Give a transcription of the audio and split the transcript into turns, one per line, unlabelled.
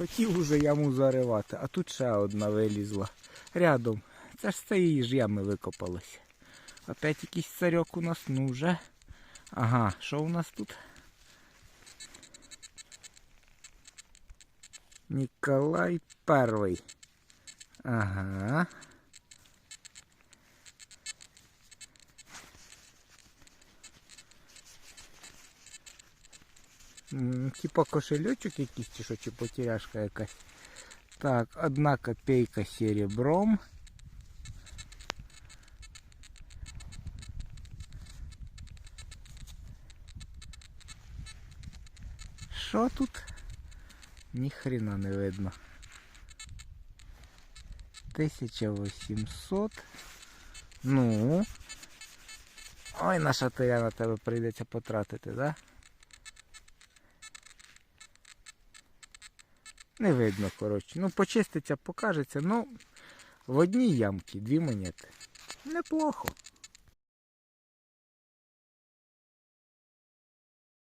Хотів уже яму заривати, а тут ще одна вилізла. Рядом. Це ж з цієї ж ями викопалися. Опять якийсь царьок у нас, ну вже. Ага, що у нас тут? Ніколай Перший. Ага. Типа кошельочок якийсь чи що, чи потеряшка якась. Так, одна копейка серебром. Що тут? Ні хрена не видно. 1800. Ну. Ой, наша тая на тебе прийдеться потратити, да? Не видно, коротше. Ну, почиститься, покажеться. Ну, в одній ямці дві монети. Неплохо.